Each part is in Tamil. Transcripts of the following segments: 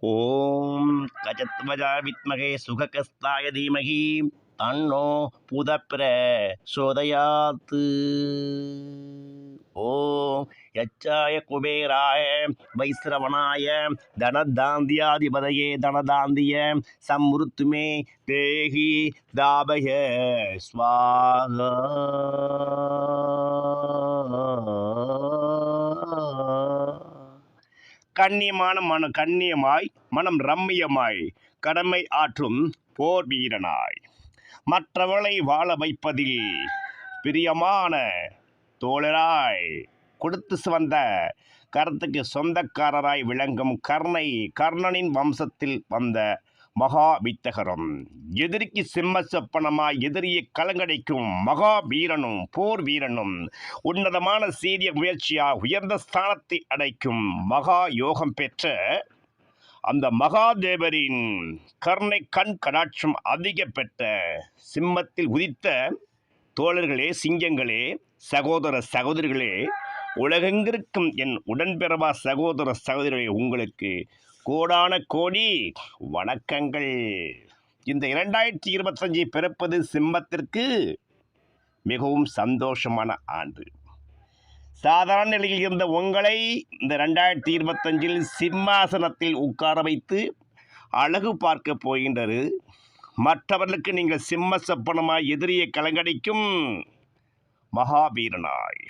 ஓம் கஜத்வஜா வித்மகே சுககஸ்தாய தீமகி தன்னோ புதப்பிர சோதயாத்து. ஓம் யச்சாய குபேராய வைஸ்ரவனாய தனதாந்தியாதிபதையே தனதாந்திய சம்ருத்துமே தேகி தாபய ஸ்வாகா. கண்ணியமான மன கண்ணியமாய் மனம் ரம்மியமாய் கடமை ஆற்றும் போர் வீரனாய். மற்றவளை வாழ வைப்பதில் பிரியமான தோழராய் கொடுத்து வந்த கருத்துக்கு சொந்தக்காரராய் விளங்கும் கர்ணை கர்ணனின் வம்சத்தில் வந்த மகா வித்தகரும் எதிரிக்கு சிம்மசப்பனமா எதிரியை கலங்கடைக்கும் மகா வீரனும் போர் வீரனும் உன்னதமான சீரிய முயற்சியா உயர்ந்த ஸ்தானத்தை அடைக்கும் மகா யோகம் பெற்ற அந்த மகாதேவரின் கருணை கண் கடாட்சம் அதிக பெற்ற சிம்மத்தில் உதித்த தோழர்களே சிங்கங்களே சகோதர சகோதரிகளே உலகெங்கிருக்கும் என் உடன்பிறவா சகோதர சகோதரிகளே உங்களுக்கு கோடான கோடி வணக்கங்கள். இந்த இரண்டாயிரத்தி இருபத்தஞ்சு பிறப்பது சிம்மத்திற்கு மிகவும் சந்தோஷமான ஆண்டு. சாதாரண நிலையில் இருந்த உங்களை இந்த ரெண்டாயிரத்தி இருபத்தஞ்சில் சிம்மாசனத்தில் உட்கார வைத்து அழகு பார்க்க போகின்றது. மற்றவர்களுக்கு நீங்கள் சிம்ம சப்பனமாய் எதிரியை கலங்கடிக்கும் மகாவீரனாய்.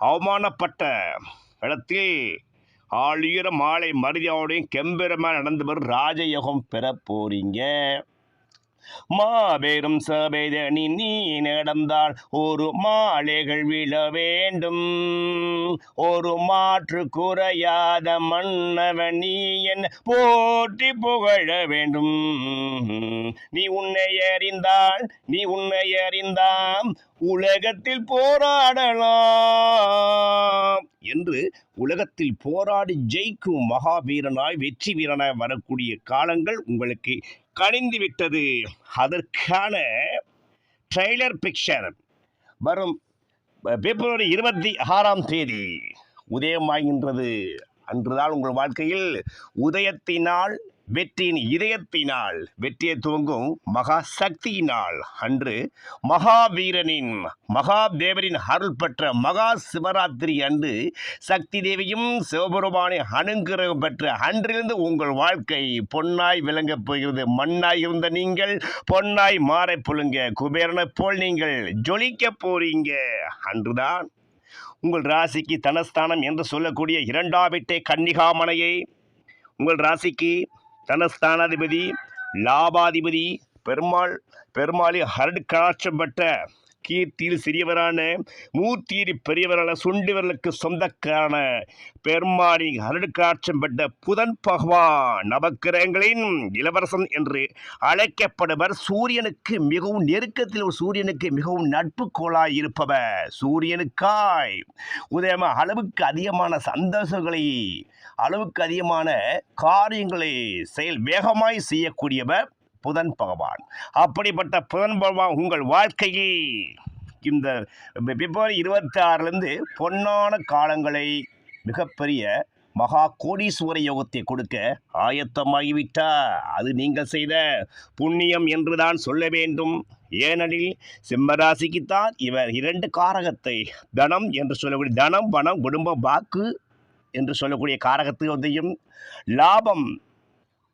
அவமானப்பட்ட இடத்தில் ஆளுயர மாலை மரியாதையோடையும் கெம்பீரமாக நடந்து வரும் ராஜயோகம் பெற போறீங்க. மாபெரும் சபைதனி நீ நடந்தால் ஒரு மாலைகள் விழ வேண்டும். ஒரு மாற்று குறையாத மன்னவன் நீ என் போற்றி புகழ வேண்டும். நீ உன்னை அறிந்தால் நீ உன்னை அறிந்தாம் உலகத்தில் போராடலாம் என்று உலகத்தில் போராடி ஜெயிக்கும் மகாவீரனாய் வெற்றி வீரனாய் வரக்கூடிய காலங்கள் உங்களுக்கு கணிந்து விட்டது அதற்கான ட்ரெய்லர் பிக்சர் வரும். பிப்ரவரி இருபத்தி ஆறாம் தேதி உதயமாகின்றது. அன்றுதான் உங்கள் வாழ்க்கையில் உதயத்தினால் வெற்றியின் இதயத்தினால் வெற்றியை துவங்கும் மகா சக்தியினால் அன்று மகாவீரனின் மகாதேவரின் அருள் பெற்ற மகா சிவராத்திரி அன்று சக்தி தேவியும் சிவபெருமானை அணுங்கிரகம் பெற்ற அன்றிலிருந்து உங்கள் வாழ்க்கை பொன்னாய் விளங்கப் போகிறது. மண்ணாய் இருந்த நீங்கள் பொன்னாய் மாறப் புழுங்க. குபேரனைப் போல் நீங்கள் ஜொலிக்க போறீங்க. அன்றுதான் உங்கள் ராசிக்கு தனஸ்தானம் என்று சொல்லக்கூடிய இரண்டாம் வீட்டை கன்னிகாமனையை உங்கள் ராசிக்கு தனஸ்தானாதிபதி லாபாதிபதி பெருமாள் பெருமாளி ஹரடு கலாட்சம் பெற்ற கீர்த்தியில் சிறியவரான மூர்த்தியில் பெரியவரான சுண்டிவர்களுக்கு சொந்தக்கான பெருமானி ஹரடு பெற்ற புதன் பகவான் நவக்கிரகங்களின் இளவரசன் என்று அழைக்கப்படுவர் சூரியனுக்கு மிகவும் நெருக்கத்தில் ஒரு சூரியனுக்கு மிகவும் நட்பு கோளாய் இருப்பவர். சூரியனுக்காய் உதயம அளவுக்கு அதிகமான சந்தோஷங்களை அளவுக்கு அதிகமான காரியங்களை செயல் வேகமாய் செய்யக்கூடியவர். புதன் பகவான். அப்படிப்பட்ட புதன் பகவான் உங்கள் வாழ்க்கையில் இந்த பிப்ரவரி இருபத்தி ஆறுலேருந்து பொன்னான காலங்களை மிகப்பெரிய மகா கோடீஸ்வர யோகத்தை கொடுக்க ஆயத்தமாகிவிட்டார் அது நீங்கள் செய்த புண்ணியம் என்றுதான் சொல்ல வேண்டும். ஏனெனில் சிம்மராசிக்குத்தான் இவர் இரண்டு காரகத்தை தனம் என்று சொல்லக்கூடிய தனம் பணம் குடும்பம் வாக்கு என்று சொல்லக்கூடிய காரகத்தையும் லாபம்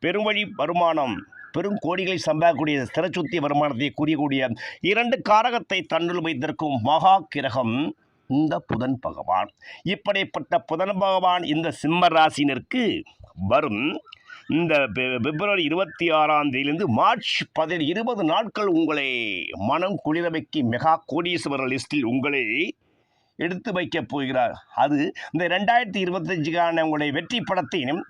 பெருவழி வருமானம் பெரும் கோடிகளை சம்பாதிக்கக்கூடிய ஸ்திரச்சுத்தி வருமானத்தை கூறியக்கூடிய இரண்டு காரகத்தை தன்னுள் வைத்திருக்கும் மகா கிரகம் இந்த புதன் பகவான். இப்படிப்பட்ட புதன் பகவான் இந்த சிம்ம ராசினருக்கு வரும். இந்த பிப்ரவரி இருபத்தி ஆறாம் தேதியிலிருந்து மார்ச் பதில் இருபது நாட்கள் உங்களை மனம் குளிர வைக்கி மெகா கோடீஸ்வரர் லிஸ்டில் உங்களை எடுத்து வைக்கப் போகிறார். அது இந்த ரெண்டாயிரத்தி இருபத்தஞ்சுக்கான உங்களுடைய வெற்றி படத்தின்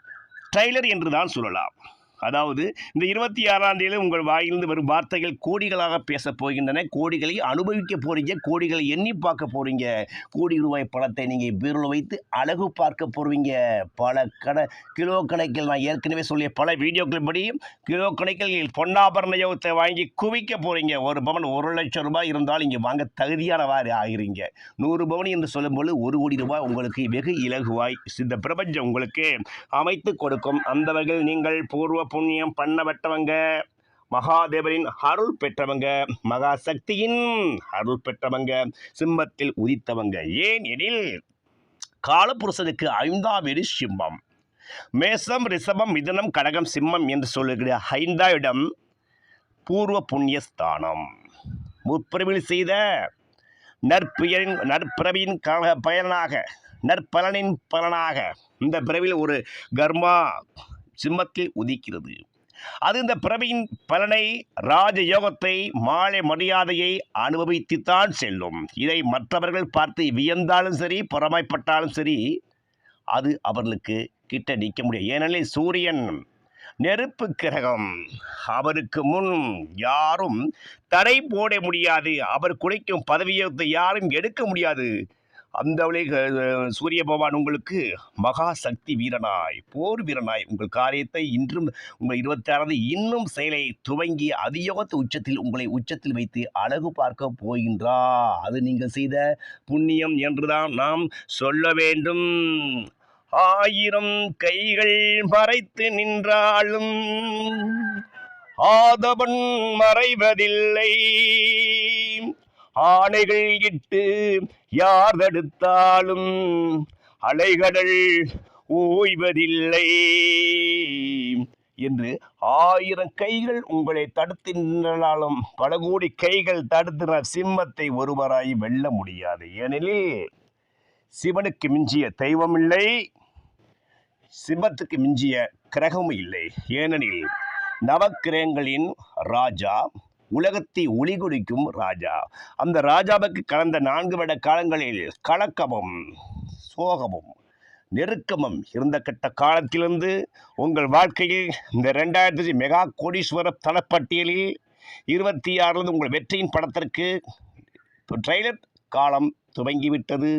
ட்ரைலர் என்று தான் சொல்லலாம். அதாவது இந்த இருபத்தி ஆறாம் தேதி உங்கள் வாயிலிருந்து வரும் வார்த்தைகள் கோடிகளாக பேசப் போகின்றன. கோடிகளை அனுபவிக்க போகிறீங்க கோடிகளை எண்ணி பார்க்க போகிறீங்க கோடி ரூபாய் பணத்தை நீங்கள் பீரோல வைத்து அழகு பார்க்க போகிறீங்க பல கடை கிலோ கணக்கில் நான் ஏற்கனவே சொல்லிய பல வீடியோக்கள் படி கிலோ கணக்கில் பொன்னாபரண யோகத்தை வாங்கி குவிக்க போகிறீங்க ஒரு பவன் ஒரு லட்சம் ரூபாய் இருந்தால் இங்கே வாங்க தகுதியானவாறு ஆகிறீங்க. நூறு பவன் என்று சொல்லும்போது ஒரு கோடி ரூபாய் உங்களுக்கு வெகு இலகுவாய். இந்த பிரபஞ்சம் உங்களுக்கு அமைத்து கொடுக்கும். அந்த வகையில் நீங்கள் பூர்வ புண்ணியம் பண்ணப்பட்டவங்க. மகாதேவரின் அருள் பெற்றவங்க. மகா சக்தியின் அருள் பெற்றவங்க. சிம்மத்தில் உதித்தவங்க. ஏன் எனில் காலபுருஷனுக்கு ஐந்தாம் வீடு சிம்மம். மேசம் ரிஷபம் மிதனம் கடகம் சிம்மம் என்று சொல்லுகிற ஐந்தாம் இடம் பூர்வ புண்ணியஸ்தானம். முற்பிறவில் செய்த நற்பெயரின் நற்பிறவியின் பயனாக நற்பலனின் பலனாக இந்த பிறவில் ஒரு கர்மா சிம்மத்தில் உதிக்கிறது. அது இந்த பிறவியின் பலனை ராஜயோகத்தை மாலை மரியாதையை அனுபவித்துத்தான் செல்லும். இதை மற்றவர்கள் பார்த்து வியந்தாலும் சரி பொறாமைப்பட்டாலும் சரி அது அவர்களுக்கு கிட்ட நிற்க முடியும் ஏனெனில் சூரியன் நெருப்பு கிரகம். அவருக்கு முன் யாரும் தடை போட முடியாது. அவர் குறைக்கும் பதவியத்தை யாரும் எடுக்க முடியாது. அந்த சூரிய பகவான் உங்களுக்கு மகா சக்தி வீரனாய் போர் வீரனாய். உங்கள் காரியத்தை இன்றும் உங்கள் இருபத்தாறாவது இன்னும் செயலை துவங்கி அதியோகத்து உச்சத்தில் உங்களை உச்சத்தில் வைத்து அழகு பார்க்க போகின்றா அது நீங்கள் செய்த புண்ணியம் என்றுதான் நாம் சொல்ல வேண்டும். ஆயிரம் கைகள் மறைத்து நின்றாலும் ஆதவன் மறைவதில்லை. ஆணைகள் இட்டு யார் தடுத்தாலும் அலைகடல் ஓய்வதில்லை என்று ஆயிரம் கைகள் உங்களை தடுத்து நின்றாலும் பல கோடி கைகள் தடுத்து சிம்மத்தை ஒருவராய் வெல்ல முடியாது. ஏனெனில் சிவனுக்கு மிஞ்சிய தெய்வம் இல்லை சிம்மத்துக்கு மிஞ்சிய கிரகமும் இல்லை. ஏனெனில் நவக்கிரகங்களின் ராஜா உலகத்தை ஒளிகுடிக்கும் ராஜா. அந்த ராஜாவுக்கு கடந்த நான்கு வருட காலங்களில் கலக்கமும் சோகமும் நெருக்கமும் இருந்த கட்ட காலத்திலிருந்து உங்கள் வாழ்க்கையில் இந்த ரெண்டாயிரத்தி மெகா கோடீஸ்வர தளப்பட்டியலில் இருபத்தி ஆறிலிருந்து உங்கள் வெற்றியின் படத்திற்கு ட்ரெய்லர் காலம் துவங்கிவிட்டது.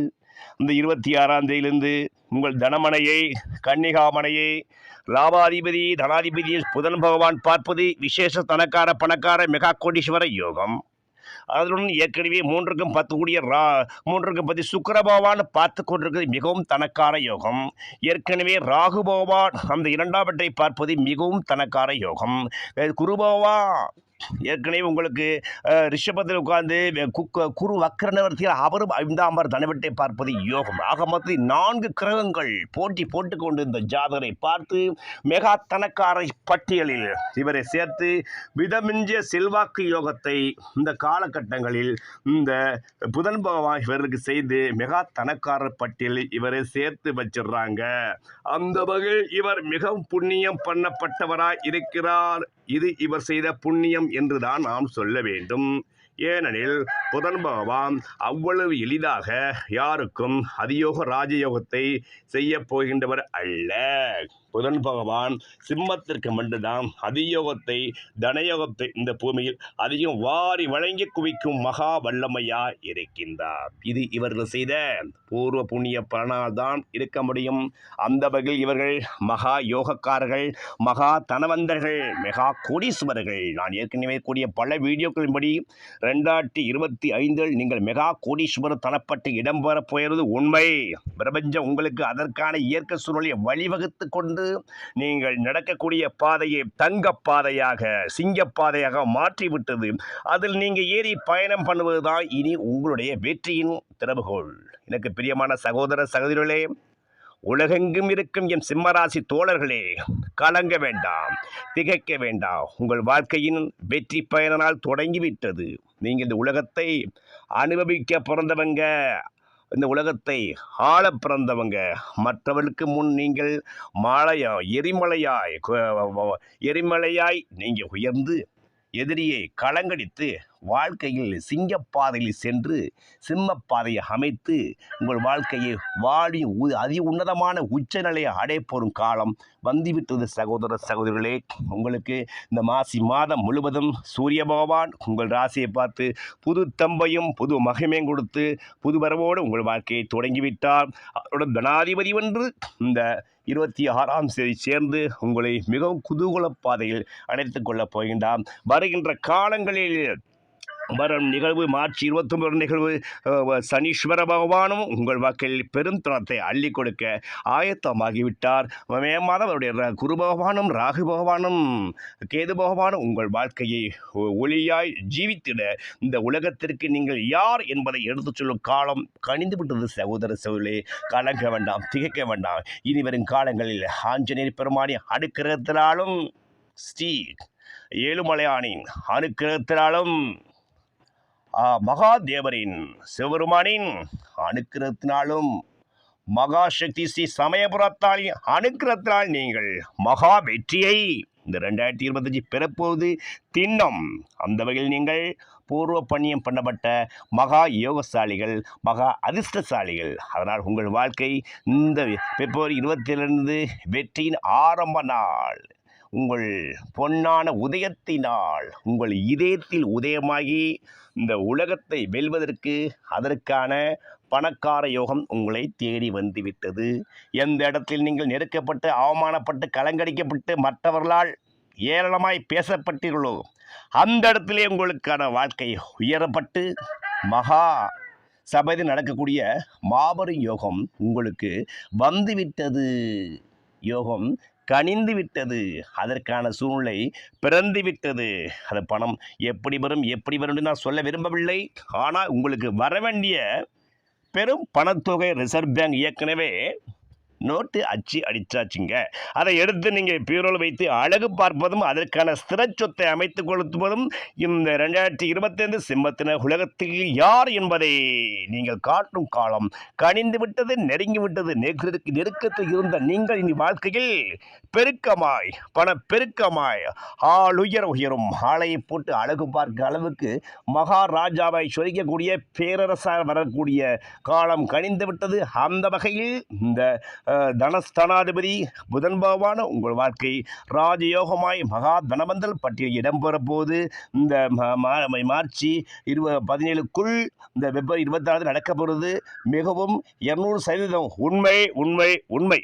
இந்த இருபத்தி ஆறாம் தேதியிலிருந்து உங்கள் தனமனையை கன்னிகாமனையை லாபாதிபதி தனாதிபதி புதன் பகவான் பார்ப்பது விசேஷ தனக்கார பணக்கார மெகா கோடீஸ்வர யோகம். அதனுடன் ஏற்கனவே மூன்றுக்கும் பத்து கூடிய ரா மூன்றுக்கும் பத்து சுக்கர பகவான் பார்த்து கொண்டிருக்கிறது மிகவும் தனக்கார யோகம். ஏற்கனவே ராகு பகவான் அந்த இரண்டாவற்றை பார்ப்பது மிகவும் தனக்கார யோகம். குரு பகவான் ஏற்கனவே உங்களுக்கு ரிஷபத்தில் உட்கார்ந்து குக்க- குரு வக்கர நிவர்த்தியில் அவரும் ஐந்தாம்பர் தனவெட்டை பார்ப்பது யோகம். ஆக மொத்தத்தில் நான்கு கிரகங்கள் போட்டி போட்டுக்கொண்டு இந்த ஜாதகரை பார்த்து மெகா தனக்கார பட்டியலில் இவரை சேர்த்து விதமிஞ்சிய செல்வாக்கு யோகத்தை இந்த காலகட்டங்களில் இந்த புதன் பகவான் இவருக்கு செய்து மெகா தனக்காரர் பட்டியலில் இவரை சேர்த்து வச்சிடுறாங்க அந்த வகையில் இவர் மிகவும் புண்ணியம் பண்ணப்பட்டவராய் இருக்கிறார். இது இவர் செய்த புண்ணியம் என்றுதான் நாம் சொல்ல வேண்டும். ஏனெனில் புதன் பகவான் அவ்வளவு எளிதாக யாருக்கும் அதியோக ராஜயோகத்தை செய்யப் போகின்றவர் அல்ல. புதன் பகவான் சிம்மத்திற்கு மட்டும்தான் அதியோகத்தை தனயோகத்தை இந்த பூமியில் அதிகம் வாரி வழங்கி குவிக்கும் மகா வல்லமையா இருக்கின்றார். இது இவர்கள் செய்த பூர்வ புண்ணிய பலனால் தான் இருக்க முடியும். அந்த வகையில் இவர்கள் மகா யோகக்காரர்கள் மகா தனவந்தர்கள் மெகா கோடீஸ்வரர்கள். நான் ஏற்கனவே கூடிய பல வீடியோக்களின்படி ரெண்டாயிரத்தி இருபத்தி ஐந்தில் நீங்கள் மெகா கோடீஸ்வரர் தனப்பட்டு இடம்பெற போகிறது உண்மை. பிரபஞ்சம் உங்களுக்கு அதற்கான இயற்கை சூழலை வழிவகுத்து கொண்டு நீங்கள் நடக்கக்கூடிய பாதையை தங்க பாதையாக சிங்க பாதையாக மாற்றிவிட்டது. அதில் நீங்கள் ஏறி பயணம் பண்ணுவதுதான் இனி உங்களுடைய வெற்றியின் திறவுகோள். எனக்கு பிரியமான சகோதர சகோதரிகளே உலகெங்கும் இருக்கும் என் சிம்மராசி தோழர்களே கலங்க வேண்டாம் திகைக்க வேண்டாம். உங்கள் வாழ்க்கையின் வெற்றி பயணனால் தொடங்கிவிட்டது. நீங்கள் இந்த உலகத்தை அனுபவிக்க பிறந்தவங்க இந்த உலகத்தை ஆள பிறந்தவங்க. மற்றவர்களுக்கு முன் நீங்கள் மாலையா எரிமலையாய் எரிமலையாய் நீங்கள் உயர்ந்து எதிரியை கலங்கடித்து வாழ்க்கையில் சிங்கப்பாதையில் சென்று சிம்மப்பாதையை அமைத்து உங்கள் வாழ்க்கையை வாடி உ- அதி உன்னதமான உச்சநிலையை அடைப்போரும் காலம் வந்துவிட்டது சகோதர சகோதரிகளே. உங்களுக்கு இந்த மாசி மாதம் முழுவதும் சூரிய பகவான் உங்கள் ராசியை பார்த்து புது தம்பையும் புது மகிமையும் கொடுத்து புதுவரவோடு உங்கள் வாழ்க்கையை தொடங்கிவிட்டார். அவரோட தனாதிபதி ஒன்று இந்த இருபத்தி ஆறாம் தேதி சேர்ந்து உங்களை மிகவும் குதூகல பாதையில் அழைத்துக் கொள்ளப் போகின்றார். வருகின்ற காலங்களில் வரும் நிகழ்வு மார்ச் இருபத்தொன்பது நிகழ்வு சனீஸ்வர பகவானும் உங்கள் வாக்கில் பெருந்தனத்தை அள்ளி கொடுக்க ஆயத்தமாகிவிட்டார் மே மாதம் அவருடைய ர- குரு பகவானும் ராகு பகவானும் கேது பகவானும் உங்கள் வாழ்க்கையை ஒ- ஒளியாய் ஜீவித்திட இந்த உலகத்திற்கு நீங்கள் யார் என்பதை எடுத்துச் சொல்லும் காலம் கணிந்து விட்டது சகோதர சோழே. கலங்க வேண்டாம் திகைக்க வேண்டாம். இனி வரும் காலங்களில் ஆஞ்சநேயர் பெருமானி அடுக்கிறத்தினாலும் ஸ்ரீ ஏழுமலையானின் அனுக்கிரகத்தினாலும் ஆ, மகாதேவரின் சிவபெருமானின் மகா மகாசக்தி ஸ்ரீ சமயபுரத்தால் அனுக்கிரத்தினால் நீங்கள் மகா வெற்றியை இந்த ரெண்டாயிரத்தி இருபத்தஞ்சி பெறப்போவது திண்ணம் அந்த வகையில் நீங்கள் பூர்வ பணியம் பண்ணப்பட்ட மகா யோகசாலிகள் மகா அதிர்ஷ்டசாலிகள். அதனால் உங்கள் வாழ்க்கை இந்த பிப்ரவரி இருபத்திலிருந்து வெற்றியின் ஆரம்ப நாள். உங்கள் பொன்னான உதயத்தினால் உங்கள் இதயத்தில் உதயமாகி இந்த உலகத்தை வெல்வதற்கு அதற்கான பணக்கார யோகம் உங்களை தேடி வந்துவிட்டது. எந்த இடத்தில் நீங்கள் நெருக்கப்பட்டு அவமானப்பட்டு கலங்கடிக்கப்பட்டு மற்றவர்களால் ஏளனமாய் பேசப்பட்டீர்களோ அந்த இடத்திலே உங்களுக்கான வாழ்க்கை உயரப்பட்டு மகா சபதி நடக்கக்கூடிய மாபெரும் யோகம் உங்களுக்கு வந்துவிட்டது. யோகம் கனிந்து விட்டது. அதற்கான சூழ்நிலை பிறந்து விட்டது. அது பணம் எப்படி வரும் எப்படி வரும் என்று நான் சொல்ல விரும்பவில்லை. ஆனால் உங்களுக்கு வர வேண்டிய பெரும் பணத்தொகை ரிசர்வ் பேங்க் ஏற்கனவே நோட்டு அச்சு அடித்தாச்சுங்க அதை எடுத்து நீங்கள் பீரோல் வைத்து அழகு பார்ப்பதும் அதற்கான ஸ்திர சொத்தை அமைத்து கொளுத்துவதும் இந்த ரெண்டாயிரத்தி இருபத்தைந்து சிம்மத்தின உலகத்தில் யார் என்பதை நீங்கள் காட்டும் காலம். கணிந்து விட்டது நெருங்கி விட்டது நெருக்க- நெருக்கத்தில் இருந்த நீங்கள் இனி வாழ்க்கையில் பெருக்கமாய் பண பெருக்கமாய் ஆளுயர உயரும் ஆலையை போட்டு அழகு பார்க்க அளவுக்கு மகாராஜாவை சொரிக்கக்கூடிய பேரரசார் வரக்கூடிய காலம் கணிந்து விட்டது. அந்த வகையில் இந்த தனஸ்தானாதிபதி புதன் பகவான உங்கள் வாழ்க்கை ராஜயோகமாய் மகா தனவந்தல் பட்டியல் இடம்பெற போது இந்த ம- மா- மார்ச் இருப பதினேழுக்குள் இந்த பிப்ரவரி இருபத்தாறு நடக்க போகிறது மிகவும் இரநூறு சதவீதம் உண்மை உண்மை உண்மை.